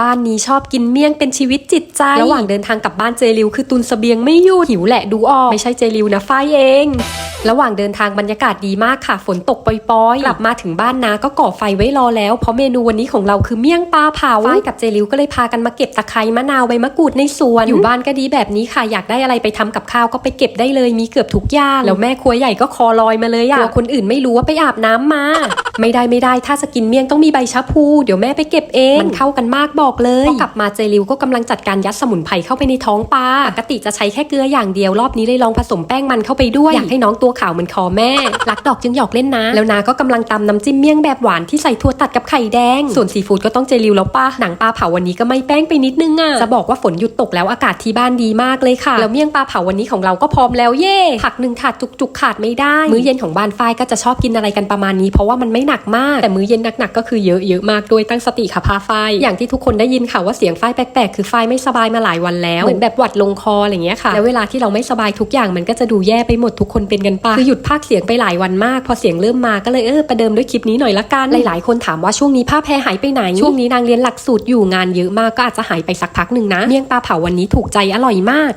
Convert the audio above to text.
บ้านนี้ชอบกินเมี่ยงเป็นชีวิตจิตใจ ระหว่างเดินทางกลับบ้านเจริวคือตุนเสบียงไม่หยุดหิวแหละดูออก ไม่ใช่เจริวนะฝ้ายเอง ระหว่างเดินทางบรรยากาศดีมากค่ะ ฝนตกปล่อยๆ กลับมาถึงบ้านนาก็ก่อไฟไว้รอแล้ว เพราะเมนูวันนี้ของเราคือเมี่ยงปลาเผาฝ้ายกับเจริวก็เลยพากันมาเก็บตะไคร้มะนาวใบมะกรูดในสวน อยู่บ้านก็ดีแบบนี้ค่ะ อยากได้อะไรไปทำกับข้าวก็ไปเก็บได้เลย มีเกือบทุกอย่าง แล้วแม่ครัวใหญ่ก็คอลอยมาเลยอะกลัวคนอื่นไม่รู้ว่าไปอาบน้ำมา ไม่ได้ไม่ได้ ถ้าจะกินเมี่ยงต้องมีใบชะพู เดี๋ยวแม่ไปเก็บเอง มันเข้ากันมากบอกเลยพอกลับมาเจริวก็กำลังจัดการยัดสมุนไพรเข้าไปในท้องปลาปกติจะใช้แค่เกลืออย่างเดียวรอบนี้เลยลองผสมแป้งมันเข้าไปด้วยอยากให้น้องตัวขาวเหมือนคอแม่รักดอกจึงหยอกเล่นนะ แล้วนาก็กำลังตำน้ำจิ้มเมี่ยงแบบหวานที่ใส่ถั่วตัดกับไข่แดง ส่วนซีฟู้ดก็ต้องเจริวแล้วป้าหนังปลาเผาวันนี้ก็ไม่แป้งไปนิดนึงอะจะบอกว่าฝนหยุดตกแล้วอากาศที่บ้านดีมากเลยค่ะแล้วเมี่ยงปลาเผาวันนี้ของเราก็พร้อมแล้วเย่ผักหนึ่งถาดจุกๆขาดไม่ได้ มื้อเย็นของบ้านฝ้ายก็จะชอบกินอะไรกันประมาณนี้ เพราะว่ามันไม่หนักมากแต่มื้อเย็นหนักๆก็คือเยอะเยอะมากด้วยตั้งสติค่ะพาฝ้ายอย่างที่ทุกคนได้ยินค่ะว่าเสียงฝ้ายแปลกๆ คือฝ้ายไม่สบายมาหลายวันแล้วเหมือนแบบหวัดลงคออะไรอย่างเงี้ยค่ะ แล้วเวลาที่เราไม่สบายทุกอย่างมันก็จะดูแย่ไปหมดทุกคนเป็นกันปะคือหยุดพากย์เสียงไปหลายวันมาก พอเสียงเริ่มมาก็เลยเออประเดิมด้วยคลิปนี้หน่อยละกัน หลายๆ คนถามว่าช่วงนี้ผ้าแพรหายไปไหน ช่วงนี้นางเรียนหลักสูตรอยู่งานเยอะมากก็อาจจะหายไปสักพักหนึ่งนะเมี่ยงปลาเผาวันนี้ถูกใจอร่อยมาก